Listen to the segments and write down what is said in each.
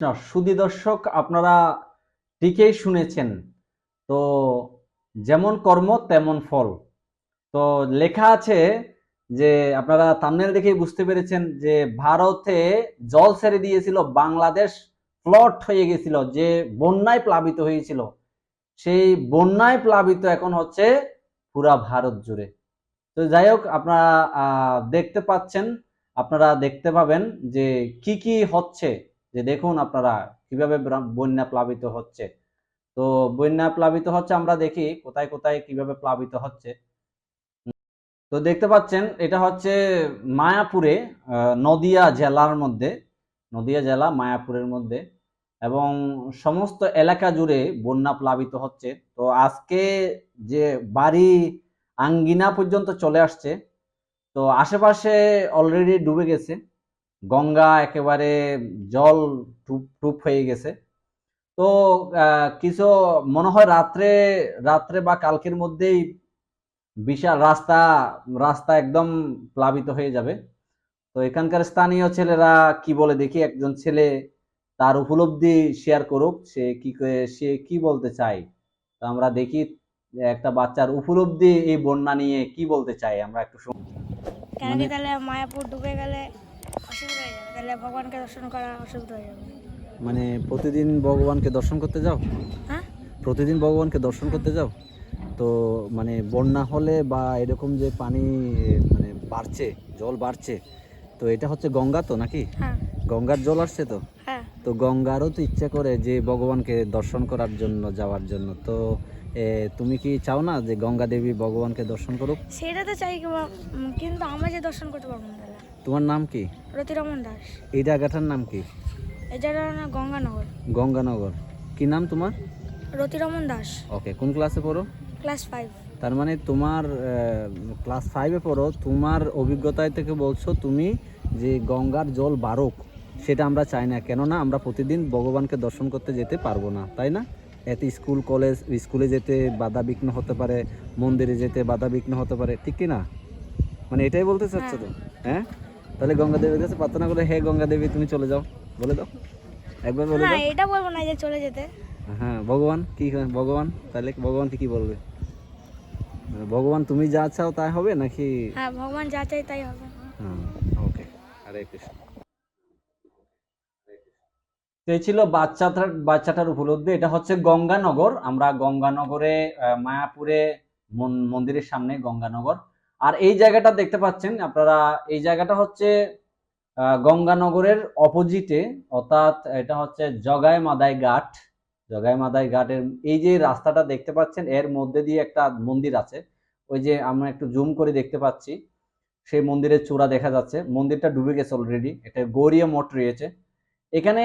না সুধী দর্শক, আপনারা ঠিকই শুনেছেন। তো যেমন কর্ম, তেমন ফল। তো লেখা আছে যে, আপনারা তামনেল দেখেই বুঝতে পেরেছেন যে, ভারতে জল ছেড়ে দিয়েছিল, বাংলাদেশ ফ্লট হয়ে গেছিল, যে বন্যায় প্লাবিত হয়েছিল। সেই বন্যায় প্লাবিত এখন হচ্ছে পুরা ভারত জুড়ে। তো যাই হোক, আপনারা দেখতে পাচ্ছেন, আপনারা দেখতে পাবেন যে কি কি হচ্ছে। যে দেখুন আপনারা কীভাবে বন্যা প্লাবিত হচ্ছে। তো বন্যা প্লাবিত হচ্ছে আমরা দেখি, কোথায় কোথায় কীভাবে প্লাবিত হচ্ছে। তো দেখতে পাচ্ছেন, এটা হচ্ছে মায়াপুরে নদিয়া জেলার মধ্যে, নদিয়া জেলা মায়াপুরের মধ্যে এবং সমস্ত এলাকা জুড়ে বন্যা প্লাবিত হচ্ছে। তো আজকে যে বাড়ি আঙ্গিনা পর্যন্ত চলে আসছে, তো আশেপাশে অলরেডি ডুবে গেছে। গঙ্গা একেবারে জল টুপ টুপ হয়ে গেছে। তো কিছু মনে হয় রাত্রে রাত্রে বা কালকের মধ্যেই বিশাল রাস্তা রাস্তা একদম প্লাবিত হয়ে যাবে। তো এখানকার স্থানীয় ছেলেরা কি বলে দেখি একজন ছেলে তার উপলব্ধি শেয়ার করুক সে কি সে কি বলতে চায়? তো আমরা দেখি একটা বাচ্চার উপলব্ধি এই বন্যা নিয়ে কি বলতে চায় আমরা একটু শুনি মানে- তাহলে মায়াপুর ডুবে গেলে অসুবিধা হয়ে যাবে। তাহলে ভগবানকে দর্শন করা অসুবিধা হয়ে যাবে। মানে প্রতিদিন ভগবানকে দর্শন করতে যাও? হ্যাঁ? প্রতিদিন ভগবানকে দর্শন করতে যাও? তো মানে বন্যা হলে বা এরকম যে পানি মানে বাড়ছে জল বাড়ছে তো এটা হচ্ছে গঙ্গা তো নাকি? হ্যাঁ। গঙ্গার জল আসছে তো? হ্যাঁ। তো গঙ্গারও তো ইচ্ছা করে যে ভগবানকে দর্শন করার জন্য যাওয়ার জন্য। তো তুমি কি চাও না যে গঙ্গা দেবী ভগবানকে দর্শন করুক? সেটা তো চাই কিন্তু আমরা যে দর্শন করতে পারব না। তোমার নাম কি? রতিরমন দাস। এই জায়গাটার নাম কি? এটা না গঙ্গানগর। গঙ্গানগর। কি নাম তোমার? রতিরমন দাস। ওকে কোন ক্লাসে পড়ো? ক্লাস ফাইভ তার মানে তোমার ক্লাস ফাইভে পড়ো তোমার অভিজ্ঞতায় থেকে বলছো তুমি যে গঙ্গার জল বারুক সেটা আমরা চাই না। কেননা আমরা প্রতিদিন ভগবানকে দর্শন করতে যেতে পারব না তাই না? এতে স্কুল কলেজ স্কুলে যেতে বাধা বিঘ্ন হতে পারে মন্দিরে যেতে বাধা বিঘ্ন হতে পারে ঠিক কি না? মানে এটাই বলতে চাচ্ছ তো হ্যাঁ? তাহলে গঙ্গা দেবীর কাছে প্রার্থনা করে হে গঙ্গা দেবী তুমি চলে যাও। বলে দাও। একবার বলে না দাও। এটা বলব না যে চলে যেতে। হ্যাঁ ভগবান কি ভগবান? তাহলে ভগবানকে কি বলবে? ভগবান তুমি যা চাও তাই হবে নাকি? হ্যাঁ ভগবান যা চাই তাই হবে। হ্যাঁ ওকে। হরে কৃষ্ণ। এই ছিল বাচ্চাটার বাচ্চাটার উপলব্ধি। এটা হচ্ছে গঙ্গানগর। আমরা গঙ্গানগরে মায়াপুরে মন- মন্দিরের সামনে গঙ্গানগর। আর এই জায়গাটা দেখতে পাচ্ছেন, আপনারা, এই জায়গাটা হচ্ছে গঙ্গানগরের অপোজিটে অর্থাৎ এটা হচ্ছে জগাই মাদাই ঘাট। জগাই মাদাই ঘাটের, এই যে রাস্তাটা দেখতে পাচ্ছেন, এর মধ্যে দিয়ে একটা মন্দির আছে। ওই যে আমরা একটু জুম করে দেখতে পাচ্ছি, সেই মন্দিরের চূড়া দেখা যাচ্ছে। মন্দিরটা ডুবে গেছে অলরেডি এটা গৌরীয় মঠ রয়েছে। এখানে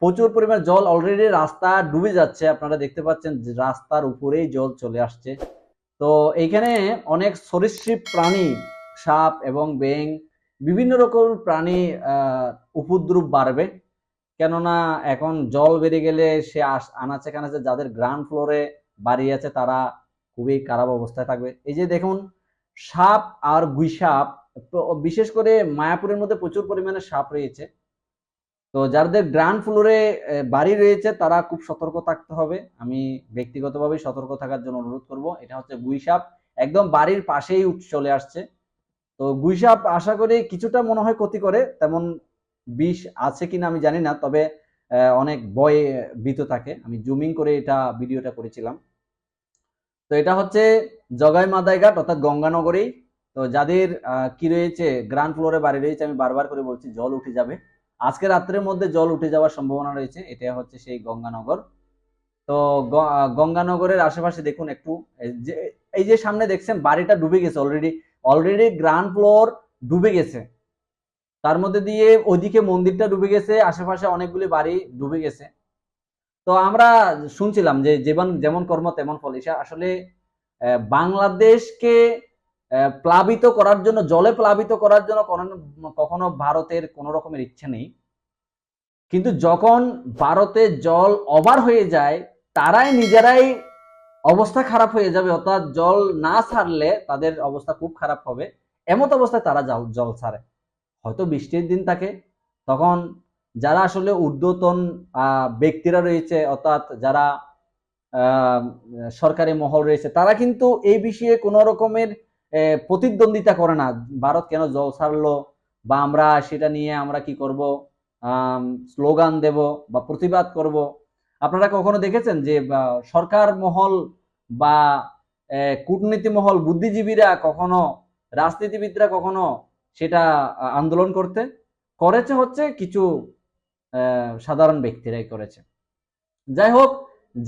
প্রচুর পরিমাণ জল অলরেডি রাস্তা ডুবে যাচ্ছে, আপনারা দেখতে পাচ্ছেন রাস্তার উপরেই জল চলে আসছে। তো এইখানে অনেক সরীসৃপ প্রাণী, সাপ এবং ব্যাং বিভিন্ন রকম প্রাণী উপদ্রব বাড়বে। কেননা এখন জল বেড়ে গেলে সে আনাচে কানাচে যাদের গ্রাউন্ড ফ্লোরে বাড়ি আছে তারা খুবই খারাপ অবস্থায় থাকবে। এই যে দেখুন, সাপ আর গুই সাপ তো বিশেষ করে মায়াপুরের মধ্যে প্রচুর পরিমাণে সাপ রয়েছে। তো যাদের গ্রাউন্ড ফ্লোরে বাড়ি রয়েছে, তারা খুব সতর্ক থাকতে হবে। আমি ব্যক্তিগতভাবে সতর্ক থাকার জন্য অনুরোধ করব। এটা হচ্ছে গুইসাপ। একদম বাড়ির পাশেই চলে আসছে। তো গুইসাপ আশা করি কিছুটা মনে হয় ক্ষতি করে। তেমন বিষ আছে কিনা আমি জানি না। তবে অনেক ভয়ে ভীত থাকে। আমি জুমিং করে এটা ভিডিওটা করেছিলাম। তো এটা হচ্ছে জগাই মাদাইঘাট, অর্থাৎ গঙ্গানগরেই। তো যাদের কি রয়েছে গ্রাউন্ড ফ্লোরে বাড়ি রয়েছে, আমি বারবার করে বলছি, জল উঠে যাবে। আজকে রাত্রের মধ্যে জল উঠে যাওয়ার সম্ভাবনা রয়েছে, এটা হচ্ছে সেই গঙ্গানগর। তো গঙ্গানগরের আশেপাশে দেখুন একটু, এই যে সামনে দেখছেন, বাড়িটা ডুবে গেছে অলরেডি অলরেডি গ্রাউন্ড ফ্লোর ডুবে গেছে। তার মধ্যে দিয়ে ওদিকে মন্দিরটা ডুবে গেছে, আশেপাশে অনেকগুলি বাড়ি ডুবে গেছে। তো আমরা শুনছিলাম যে যেমন যেমন কর্ম তেমন ফল। আসলে বাংলাদেশকে প্লাবিত করার জন্য, জলে প্লাবিত করার জন্য কখনো ভারতের কোনো রকমের ইচ্ছে নেই। কিন্তু যখন ভারতে জল ওভার হয়ে যায়, তারাই নিজেরাই অবস্থা খারাপ হয়ে যাবে, অর্থাৎ জল না ছাড়লে তাদের অবস্থা খুব খারাপ হবে। এমত অবস্থায় তারা জল ছাড়ে। হয়তো বৃষ্টির দিন থাকে, তখন যারা আসলে ঊর্ধ্বতন ব্যক্তিরা রয়েছে, অর্থাৎ যারা সরকারি মহল রয়েছে, তারা কিন্তু এই বিষয়ে কোনো রকমের প্রতিদ্বন্দ্বিতা করে না। ভারত কেন জল ছাড়লো বা আমরা সেটা নিয়ে আমরা কি করব? স্লোগান দেব বা প্রতিবাদ করব? আপনারা কখনো দেখেছেন যে সরকার মহল বা কূটনীতি মহল বুদ্ধিজীবীরা কখনো, রাজনীতিবিদরা কখনো সেটা আন্দোলন করতে? করেছে হচ্ছে কিছু সাধারণ ব্যক্তিরাই করেছে। যাই হোক,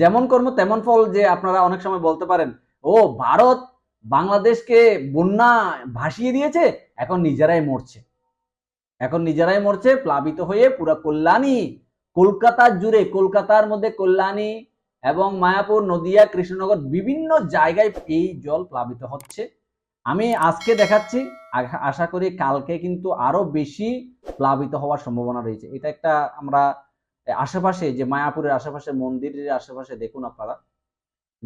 যেমন কর্ম তেমন ফল যে আপনারা অনেক সময় বলতে পারেন, ও, ভারত বাংলাদেশকে বন্যা ভাসিয়ে দিয়েছে, এখন নিজেরাই মরছে। এখন নিজেরাই মরছে, প্লাবিত হয়ে পুরো কল্যাণী কলকাতা জুড়ে, কলকাতার মধ্যে কল্যাণী এবং মায়াপুর, নদিয়া, কৃষ্ণনগর বিভিন্ন জায়গায় এই জল প্লাবিত হচ্ছে। আমি আজকে দেখাচ্ছি আশা- আশা করি কালকে কিন্তু আরও বেশি প্লাবিত হওয়ার সম্ভাবনা রয়েছে। এটা একটা আমরা আশেপাশে, যে মায়াপুরের আশেপাশে, মন্দিরের আশেপাশে দেখুন আপনারা।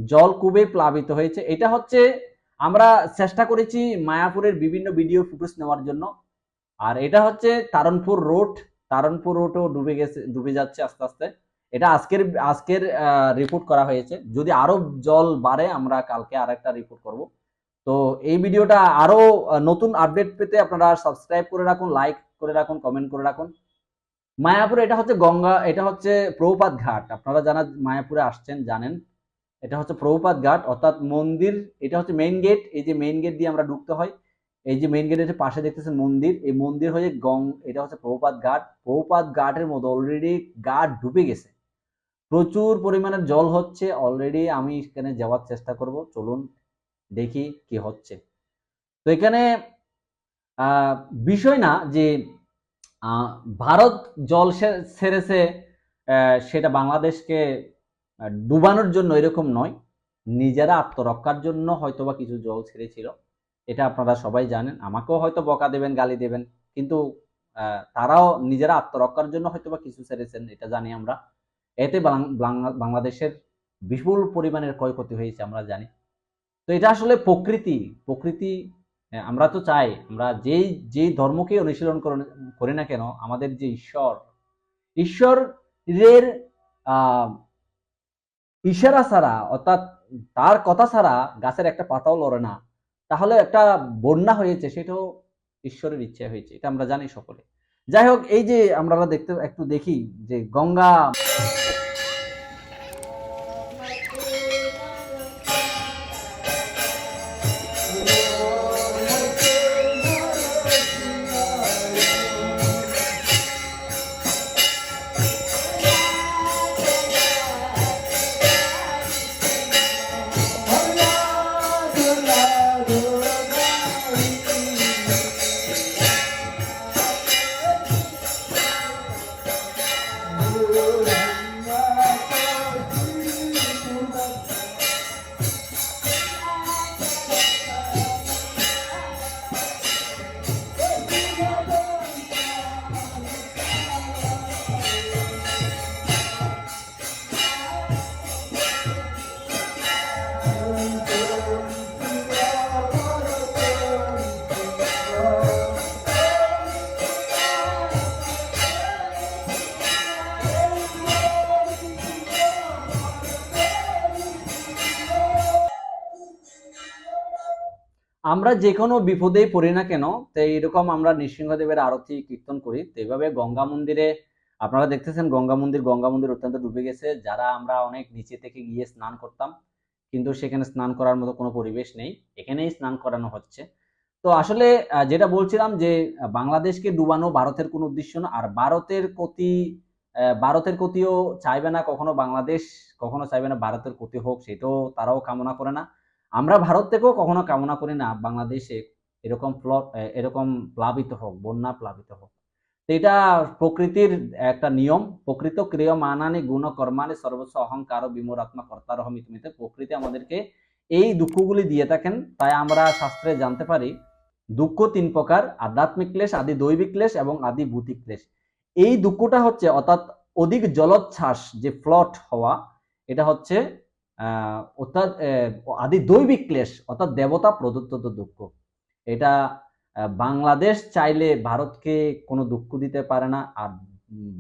জল খুবই প্লাবিত হয়েছে। এটা হচ্ছে আমরা চেষ্টা করেছি মায়াপুরের বিভিন্ন ভিডিও ফুটেজ নেওয়ার জন্য। আর এটা হচ্ছে তারণপুর রোড তারণপুর রোডও ডুবে গেছে ডুবে যাচ্ছে আস্তে আস্তে। এটা আজকের আজকের রিপোর্ট করা হয়েছে। যদি আরও জল বাড়ে আমরা কালকে আরেকটা রিপোর্ট করব। তো এই ভিডিওটা আরও আহ, নতুন আপডেট পেতে আপনারা সাবস্ক্রাইব করে রাখুন লাইক করে রাখুন কমেন্ট করে রাখুন। মায়াপুরে এটা হচ্ছে গঙ্গা এটা হচ্ছে প্রভুপাত ঘাট আপনারা যারা মায়াপুরে আসছেন জানেন। এটা হচ্ছে প্রভুপাত ঘাট, অর্থাৎ মন্দির, এটা হচ্ছে মেইন গেট এই যে মেইন গেট দিয়ে আমরা ঢুকতে হয়, এই যে মেইন গেটের পাশে দেখতেছেন মন্দির, এই মন্দির হয়ে গং, এটা হচ্ছে প্রভুপাত ঘাট প্রভুপাত ঘাটের মধ্যে অলরেডি ঘাট ডুবে গেছে। প্রচুর পরিমাণে জল হচ্ছে অলরেডি আমি এখানে যাওয়ার চেষ্টা করব, চলুন দেখি কি হচ্ছে। তো এখানে বিষয় না যে ভারত জল সে- ছেড়েছে সেটা বাংলাদেশকে ডুবানোর জন্য এরকম নয়। নিজেরা আত্মরক্ষার জন্য হয়তোবা কিছু জল ছেড়েছিল। এটা আপনারা সবাই জানেন। আমাকেও হয়তো বকা দেবেন, গালি দেবেন। কিন্তু তারাও নিজেরা আত্মরক্ষার জন্য হয়তোবা কিছু ছেড়েছেন, এটা জানি আমরা। এতে বাংলাদেশের বিপুল পরিমাণের ক্ষয়ক্ষতি হয়েছে, আমরা জানি। তো এটা আসলে প্রকৃতি। প্রকৃতি আমরা তো চাই। আমরা যেই যেই ধর্মকে অনুশীলন করে- না কেন, আমাদের যে ঈশ্বর, ঈশ্বরের ইশারা ছাড়া, অর্থাৎ তার কথা ছাড়া গাছের একটা পাতাও লড়ে না। তাহলে একটা বন্যা হয়েছে, সেটাও ঈশ্বরের ইচ্ছে হয়েছে, এটা আমরা জানি সকলে। যাই হোক, এই যে আমরা দেখতে, একটু দেখি যে গঙ্গা আমরা যে কোনো বিপদেই পড়ি না কেন তো এইরকম আমরা নৃসিংহদেবের আরতি কীর্তন করি। তো এইভাবে গঙ্গা মন্দিরে, আপনারা দেখতেছেন গঙ্গা মন্দির গঙ্গা মন্দির অত্যন্ত ডুবে গেছে। যারা আমরা অনেক নিচে থেকে গিয়ে স্নান করতাম, কিন্তু সেখানে স্নান করার মতো কোনো পরিবেশ নেই। এখানেই স্নান করানো হচ্ছে। তো আসলে যেটা বলছিলাম যে, বাংলাদেশকে ডুবানো ভারতের কোনো উদ্দেশ্য না, আর ভারতের ক্ষতি ভারতের ক্ষতিও চাইবে না কখনো বাংলাদেশ, কখনো চাইবে না ভারতের ক্ষতি হোক, সেটাও তারাও কামনা করে না। আমরা ভারত থেকেও কখনো কামনা করি না বাংলাদেশে এরকম এরকম প্লাবিত হোক, বন্যা প্লাবিত হোক। তো এটা প্রকৃতির একটা নিয়ম, প্রকৃত ক্রিয় মানানি, গুণ কর্মানি সর্বোচ্চ অহংকার বিমোরাত্মা কর্তার মিতমিতে প্রকৃতি আমাদেরকে এই দুঃখগুলি দিয়ে থাকেন। তাই আমরা শাস্ত্রে জানতে পারি, দুঃখ তিন প্রকার, আধ্যাত্মিক ক্লেশ, আদি দৈবিক ক্লেশ এবং আদি ভূতিক ক্লেশ। এই দুঃখটা হচ্ছে অর্থাৎ অধিক জলোচ্ছ্বাস, যে ফ্লট হওয়া, এটা হচ্ছে অর্থাৎ আদি দৈবিক ক্লেশ, অর্থাৎ দেবতা প্রদত্ত দুঃখ। এটা বাংলাদেশ চাইলে ভারতকে কোনো দুঃখ দিতে পারে না, আর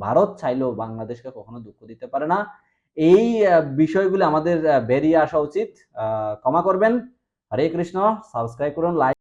ভারত চাইলেও বাংলাদেশকে কখনো দুঃখ দিতে পারে না। এই বিষয়গুলি আমাদের বেরিয়ে আসা উচিত। ক্ষমা করবেন। হরে কৃষ্ণ, সাবস্ক্রাইব করুন লাইক